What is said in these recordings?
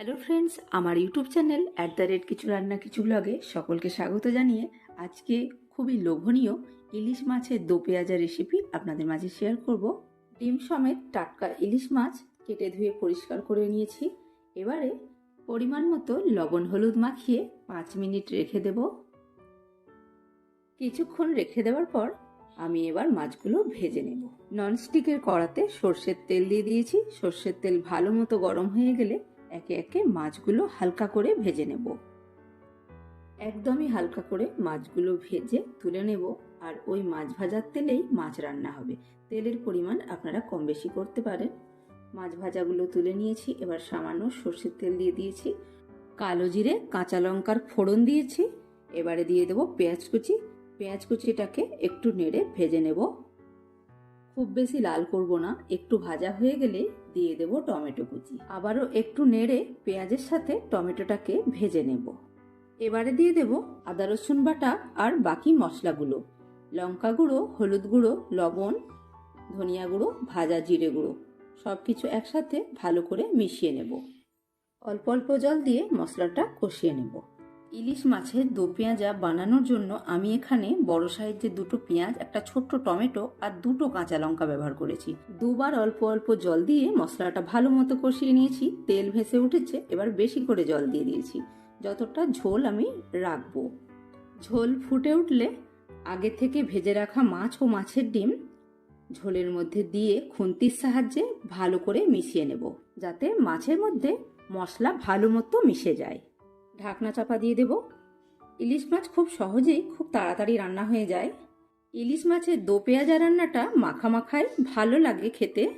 Hello friends আমার YouTube channel at the rate কিছু রান্না কিছু ব্লগে সকলকে স্বাগত জানিয়ে আজকে খুবই লোভনীয় ইলিশ মাছের দো পেঁয়াজা রেসিপি আপনাদের মাঝে শেয়ার করব। ডিম সমেত টাটকা ইলিশ মাছ কেটে ধুয়ে পরিষ্কার করে নিয়েছি। এবারে পরিমাণ মতো লবণ হলুদ মাখিয়ে পাঁচ মিনিট রেখে দেব। কিছুক্ষণ রেখে দেওয়ার পর আমি এবার মাছগুলো ভেজে নেব। ননস্টিকের কড়াতে সর্ষের তেল দিয়ে দিয়েছি। সর্ষের তেল ভালো মতো গরম হয়ে গেলে একে একে মাছগুলো হালকা করে ভেজে নেব। একদমই হালকা করে মাছগুলো ভেজে তুলে নেব আর ওই মাছ ভাজার তেলেই মাছ রান্না হবে। তেলের পরিমাণ আপনারা কম বেশি করতে পারেন। মাছ ভাজাগুলো তুলে নিয়েছি, এবার সামান্য সর্ষের তেল দিয়ে দিয়েছি। কালো জিরে, কাঁচা লঙ্কার ফোড়ন দিয়েছি। এবারে দিয়ে দেবো পেঁয়াজ কুচি। পেঁয়াজ কুচিটাকে একটু নেড়ে ভেজে নেব। খুব বেশি লাল করব না। একটু ভাজা হয়ে গেলে দিয়ে দেব টমেটো কুচি। আবারও একটু নেড়ে পেঁয়াজের সাথে টমেটোটাকে ভেজে নেব। এবারে দিয়ে দেব আদা, রসুন বাটা আর বাকি মশলাগুলো। লঙ্কা গুঁড়ো, হলুদ গুঁড়ো, লবণ, ধনিয়া গুঁড়ো, ভাজা জিরে গুঁড়ো। সব কিছু একসাথে ভালো করে মিশিয়ে নেব। অল্প অল্প জল দিয়ে মশলাটা কষিয়ে নেব। ইলিশ মাছের দো পেঁয়াজা বানানোর জন্য আমি এখানে বড় সাইজের দুটো পেঁয়াজ, একটা ছোট্ট টমেটো আর দুটো কাঁচা লঙ্কা ব্যবহার করেছি। দুবার অল্প অল্প জল দিয়ে মশলাটা ভালো মতো কষিয়ে নিয়েছি। তেল ভেসে উঠেছে, এবার বেশি করে জল দিয়ে দিয়েছি। যতটা ঝোল আমি রাখব। ঝোল ফুটে উঠলে আগে থেকে ভেজে রাখা মাছ ও মাছের ডিম ঝোলের মধ্যে দিয়ে খুন্তির সাহায্যে ভালো করে মিশিয়ে নেব, যাতে মাছের মধ্যে মশলা ভালো মতো মিশে যায়। ঢাকনা চাপা দিয়ে দেব। ইলিশ মাছ খুব সহজেই খুব তাড়াতাড়ি রান্না হয়ে যায়। ইলিশ মাছের দো পেঁয়াজা রান্নাটা মাখা মাখায় ভালো লাগে খেতে।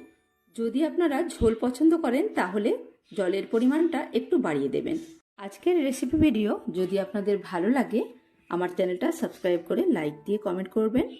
যদি আপনারা ঝোল পছন্দ করেন, তাহলে জলের পরিমাণটা একটু বাড়িয়ে দেবেন। আজকের রেসিপি ভিডিও যদি আপনাদের ভালো লাগে, আমার চ্যানেলটা সাবস্ক্রাইব করে লাইক দিয়ে কমেন্ট করবেন।